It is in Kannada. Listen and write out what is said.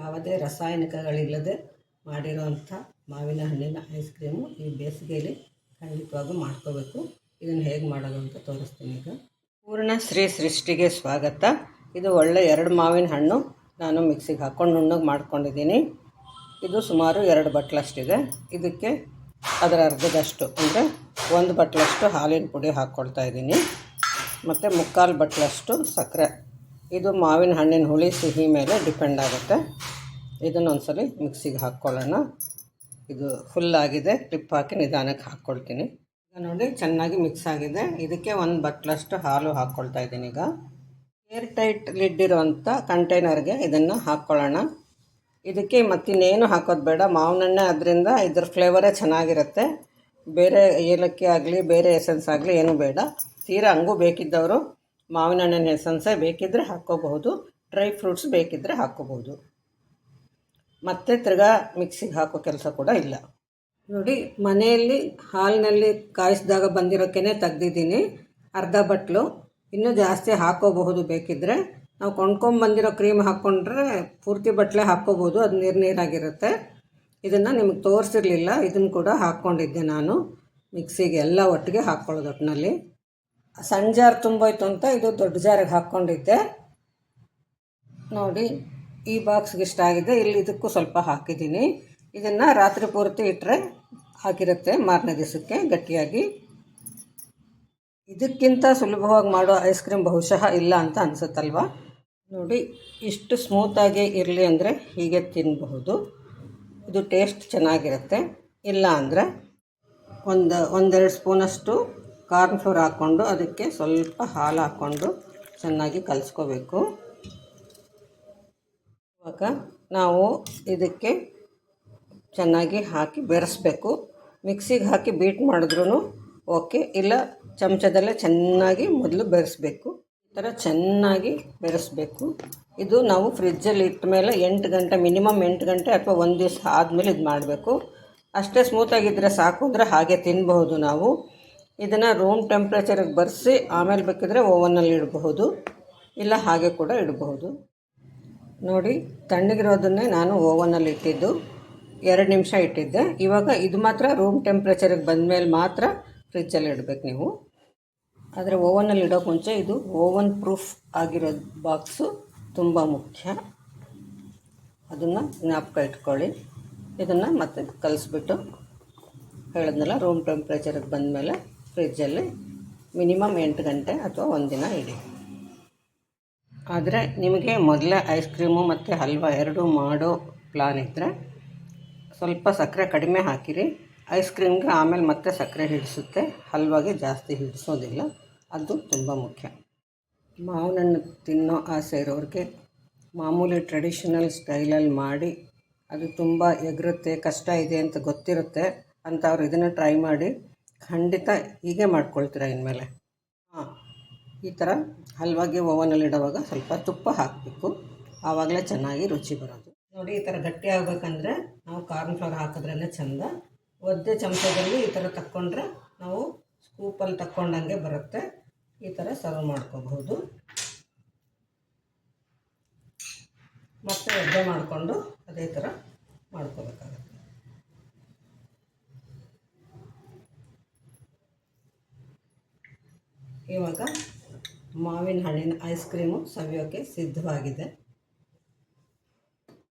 ಯಾವುದೇ ರಾಸಾಯನಿಕಗಳಿಲ್ಲದೆ ಮಾಡಿರೋವಂಥ ಮಾವಿನ ಹಣ್ಣಿನ ಐಸ್ ಕ್ರೀಮು ಈ ಬೇಸಿಗೆಯಲ್ಲಿ ಖಂಡಿತವಾಗೂ ಮಾಡ್ಕೋಬೇಕು. ಇದನ್ನು ಹೇಗೆ ಮಾಡೋದು ಅಂತ ತೋರಿಸ್ತೀನಿ ಈಗ. ಪೂರ್ಣ ಶ್ರೀ ಸೃಷ್ಟಿಗೆ ಸ್ವಾಗತ. ಇದು ಒಳ್ಳೆ ಎರಡು ಮಾವಿನ ಹಣ್ಣು ನಾನು ಮಿಕ್ಸಿಗೆ ಹಾಕ್ಕೊಂಡು ನುಣ್ಣಗೆ ಮಾಡ್ಕೊಂಡಿದ್ದೀನಿ. ಇದು ಸುಮಾರು ಎರಡು ಬಟ್ಲಷ್ಟಿದೆ. ಇದಕ್ಕೆ ಅದರ ಅರ್ಧದಷ್ಟು ಅಂದರೆ ಒಂದು ಬಟ್ಲಷ್ಟು ಹಾಲಿನ ಪುಡಿ ಹಾಕ್ಕೊಳ್ತಾ ಇದ್ದೀನಿ. ಮತ್ತು ಮುಕ್ಕಾಲು ಬಟ್ಲಷ್ಟು ಸಕ್ಕರೆ ಇದು ಮಾವಿನ ಹಣ್ಣಿನ ಹುಳಿ ಸಿಹಿ ಮೇಲೆ ಡಿಪೆಂಡ್ ಆಗುತ್ತೆ. ಇದನ್ನು ಒಂದ್ಸಲಿ ಮಿಕ್ಸಿಗೆ ಹಾಕ್ಕೊಳ್ಳೋಣ. ಇದು ಫುಲ್ ಆಗಿದೆ. ಕ್ಲಿಪ್ ಹಾಕಿ ನಿಧಾನಕ್ಕೆ ಹಾಕ್ಕೊಳ್ತೀನಿ. ನೋಡಿ ಚೆನ್ನಾಗಿ ಮಿಕ್ಸ್ ಆಗಿದೆ. ಇದಕ್ಕೆ ಒಂದು ಬಟ್ಲಷ್ಟು ಹಾಲು ಹಾಕ್ಕೊಳ್ತಾ ಇದ್ದೀನಿ ಈಗ. ಏರ್ ಟೈಟ್ ಲಿಡ್ ಇರುವಂಥ ಕಂಟೈನರ್ಗೆ ಇದನ್ನು ಹಾಕ್ಕೊಳ್ಳೋಣ. ಇದಕ್ಕೆ ಮತ್ತಿನ್ನೇನು ಹಾಕೋದು ಬೇಡ. ಮಾವಿನಣ್ಣೆ ಅದರಿಂದ ಇದ್ರ ಫ್ಲೇವರೇ ಚೆನ್ನಾಗಿರುತ್ತೆ. ಬೇರೆ ಏಲಕ್ಕಿ ಆಗಲಿ, ಬೇರೆ ಎಸೆನ್ಸ್ ಆಗಲಿ ಏನೂ ಬೇಡ. ತೀರಾ ಹಂಗೂ ಬೇಕಿದ್ದವರು ಮಾವಿನ ಹಣ್ಣಿನ ಎಸೆನ್ಸ ಬೇಕಿದ್ದರೆ ಹಾಕ್ಕೋಬಹುದು, ಡ್ರೈ ಫ್ರೂಟ್ಸ್ ಬೇಕಿದ್ದರೆ ಹಾಕ್ಕೋಬಹುದು. ಮತ್ತು ತಿರ್ಗಾ ಮಿಕ್ಸಿಗೆ ಹಾಕೋ ಕೆಲಸ ಕೂಡ ಇಲ್ಲ. ನೋಡಿ, ಮನೆಯಲ್ಲಿ ಹಾಲಿನಲ್ಲಿ ಕಾಯಿಸಿದಾಗ ಬಂದಿರೋಕ್ಕೇ ತೆಗ್ದಿದ್ದೀನಿ. ಅರ್ಧ ಬಟ್ಲು, ಇನ್ನೂ ಜಾಸ್ತಿ ಹಾಕ್ಕೋಬಹುದು ಬೇಕಿದ್ದರೆ ನಾವು ಕೊಂಡ್ಕೊಂಬಂದಿರೋ ಕ್ರೀಮ್ ಹಾಕ್ಕೊಂಡ್ರೆ ಪೂರ್ತಿ ಬಟ್ಲೆ ಹಾಕ್ಕೋಬೋದು ಅದು ನೀರು ನೀರಾಗಿರುತ್ತೆ. ಇದನ್ನು ನಿಮಗೆ ತೋರಿಸಿರಲಿಲ್ಲ ಇದನ್ನು ಕೂಡ ಹಾಕ್ಕೊಂಡಿದ್ದೆ ನಾನು. ಮಿಕ್ಸಿಗೆ ಎಲ್ಲ ಒಟ್ಟಿಗೆ ಹಾಕ್ಕೊಳ್ಳೋದು ಒಟ್ಟಿನಲ್ಲಿ ಸಣ್ಣ ತುಂಬೋಯ್ತು ಅಂತ ಇದು ದೊಡ್ಡ ಜಾರಿಗೆ ಹಾಕ್ಕೊಂಡಿದ್ದೆ. ನೋಡಿ, ಈ ಬಾಕ್ಸ್ಗೆ ಇಷ್ಟ ಆಗಿದೆ. ಇಲ್ಲಿ ಇದಕ್ಕೂ ಸ್ವಲ್ಪ ಹಾಕಿದ್ದೀನಿ. ಇದನ್ನು ರಾತ್ರಿ ಪೂರ್ತಿ ಇಟ್ಟರೆ ಹಾಕಿರುತ್ತೆ ಮಾರನೇ ದಿವಸಕ್ಕೆ ಗಟ್ಟಿಯಾಗಿ. ಇದಕ್ಕಿಂತ ಸುಲಭವಾಗಿ ಮಾಡೋ ಐಸ್ ಕ್ರೀಮ್ ಬಹುಶಃ ಇಲ್ಲ ಅಂತ ಅನಿಸುತ್ತಲ್ವ? ನೋಡಿ, ಇಷ್ಟು ಸ್ಮೂತಾಗಿ ಇರಲಿ ಅಂದರೆ ಹೀಗೆ ತಿನ್ನಬಹುದು ಇದು ಟೇಸ್ಟ್ ಚೆನ್ನಾಗಿರುತ್ತೆ. ಇಲ್ಲ ಅಂದರೆ ಒಂದು, ಒಂದೆರಡು ಸ್ಪೂನಷ್ಟು ಕಾರ್ನ್ ಫ್ಲೋರ್ ಹಾಕ್ಕೊಂಡು ಅದಕ್ಕೆ ಸ್ವಲ್ಪ ಹಾಲು ಹಾಕ್ಕೊಂಡು ಚೆನ್ನಾಗಿ ಕಲಿಸ್ಕೋಬೇಕು. ಇವಾಗ ನಾವು ಇದಕ್ಕೆ ಚೆನ್ನಾಗಿ ಹಾಕಿ ಬೆರೆಸ್ಬೇಕು. ಮಿಕ್ಸಿಗೆ ಹಾಕಿ ಬೀಟ್ ಮಾಡಿದ್ರೂ ಓಕೆ, ಇಲ್ಲ ಚಮಚದಲ್ಲೇ ಚೆನ್ನಾಗಿ ಮೊದಲು ಬೆರೆಸ್ಬೇಕು. ಈ ಥರ ಚೆನ್ನಾಗಿ ಬೆರೆಸ್ಬೇಕು. ಇದು ನಾವು ಫ್ರಿಜ್ಜಲ್ಲಿ ಇಟ್ಟ ಮೇಲೆ ಎಂಟು ಗಂಟೆ, ಮಿನಿಮಮ್ ಎಂಟು ಗಂಟೆ ಅಥವಾ ಒಂದು ದಿವಸ ಆದಮೇಲೆ ಇದು ಮಾಡಬೇಕು ಅಷ್ಟೇ ಸ್ಮೂತಾಗಿದ್ದರೆ ಸಾಕು ಅಂದರೆ ಹಾಗೆ ತಿನ್ಬಹುದು ನಾವು. ಇದನ್ನು ರೂಮ್ ಟೆಂಪ್ರೇಚರಿಗೆ ಬರೆಸಿ ಆಮೇಲೆ ಬೇಕಿದ್ರೆ ಓವನಲ್ಲಿ ಇಡಬಹುದು, ಇಲ್ಲ ಹಾಗೆ ಕೂಡ ಇಡಬಹುದು. ನೋಡಿ, ತಣ್ಣಗಿರೋದನ್ನೇ ನಾನು ಓವನಲ್ಲಿ ಇಟ್ಟಿದ್ದು. ಎರಡು ನಿಮಿಷ ಇಟ್ಟಿದ್ದೆ. ಇವಾಗ ಇದು ಮಾತ್ರ ರೂಮ್ ಟೆಂಪ್ರೇಚರಿಗೆ ಬಂದಮೇಲೆ ಮಾತ್ರ ಫ್ರಿಜ್ಜಲ್ಲಿ ಇಡಬೇಕು ನೀವು. ಆದರೆ ಓವನಲ್ಲಿ ಇಡೋಕ್ಕೆ ಮುಂಚೆ ಇದು ಓವನ್ ಪ್ರೂಫ್ ಆಗಿರೋ ಬಾಕ್ಸು ತುಂಬ ಮುಖ್ಯ. ಅದನ್ನು ಜ್ಞಾಪಕ ಇಟ್ಕೊಳ್ಳಿ. ಇದನ್ನು ಮತ್ತೆ ಕಲಿಸ್ಬಿಟ್ಟು ಹೇಳಿದ್ನಲ್ಲ ರೂಮ್ ಟೆಂಪ್ರೇಚರಿಗೆ ಬಂದಮೇಲೆ. ಫ್ರಿಜ್ಜಲ್ಲಿ ಮಿನಿಮಮ್ ಎಂಟು ಗಂಟೆ ಅಥವಾ ಒಂದಿನ ಇಡಿ. ಆದರೆ ನಿಮಗೆ ಮೊದಲೇ ಐಸ್ ಕ್ರೀಮು ಮತ್ತು ಹಲ್ವಾ ಎರಡೂ ಮಾಡೋ ಪ್ಲಾನ್ ಇದ್ದರೆ ಸ್ವಲ್ಪ ಸಕ್ಕರೆ ಕಡಿಮೆ ಹಾಕಿರಿ. ಐಸ್ ಕ್ರೀಮ್ಗೆ ಆಮೇಲೆ ಮತ್ತೆ ಸಕ್ಕರೆ ಹಿಡಿಸುತ್ತೆ. ಹಲ್ವಾಗೆ ಜಾಸ್ತಿ ಹಿಡಿಸೋದಿಲ್ಲ. ಅದು ತುಂಬ ಮುಖ್ಯ. ಮಾವಿನಣ್ಣು ತಿನ್ನೋ ಆಸೆ ಇರೋರಿಗೆ ಮಾಮೂಲಿ ಟ್ರೆಡಿಷನಲ್ ಸ್ಟೈಲಲ್ಲಿ ಮಾಡಿ. ಅದು ತುಂಬ ಎಗರುತ್ತೆ, ಕಷ್ಟ ಇದೆ ಅಂತ ಗೊತ್ತಿರುತ್ತೆ ಅಂಥವ್ರು ಇದನ್ನು ಟ್ರೈ ಮಾಡಿ. ಖಂಡಿತ ಹೀಗೆ ಮಾಡ್ಕೊಳ್ತೀರಾ ಇನ್ಮೇಲೆ? ಹಾಂ, ಈ ಥರ ಹಲ್ವಾಗೆ ಓವನಲ್ಲಿ ಇಡೋವಾಗ ಸ್ವಲ್ಪ ತುಪ್ಪ ಹಾಕಬೇಕು. ಆವಾಗಲೇ ಚೆನ್ನಾಗಿ ರುಚಿ ಬರೋದು. ನೋಡಿ, ಈ ಥರ ಗಟ್ಟಿ ಆಗಬೇಕಂದ್ರೆ ನಾವು ಕಾರ್ನ್ ಫ್ಲವರ್ ಹಾಕಿದ್ರೇ ಚೆಂದ. ಒದ್ದೆ ಚಮಚದಲ್ಲಿ ಈ ಥರ ತಕ್ಕೊಂಡ್ರೆ ನಾವು ಸ್ಕೂಪಲ್ಲಿ ತಕ್ಕೊಂಡಂಗೆ ಬರುತ್ತೆ. ಈ ಥರ ಸರ್ವ್ ಮಾಡ್ಕೋಬಹುದು. ಮತ್ತೆ ಒದ್ದೆ ಮಾಡಿಕೊಂಡು ಅದೇ ಥರ ಮಾಡ್ಕೋಬೇಕಾಗುತ್ತೆ. ಇವಾಗ ಮಾವಿನ ಹಣ್ಣಿನ ಐಸ್ ಕ್ರೀಮು ಸವಿಯೋಕ್ಕೆ ಸಿದ್ಧವಾಗಿದೆ.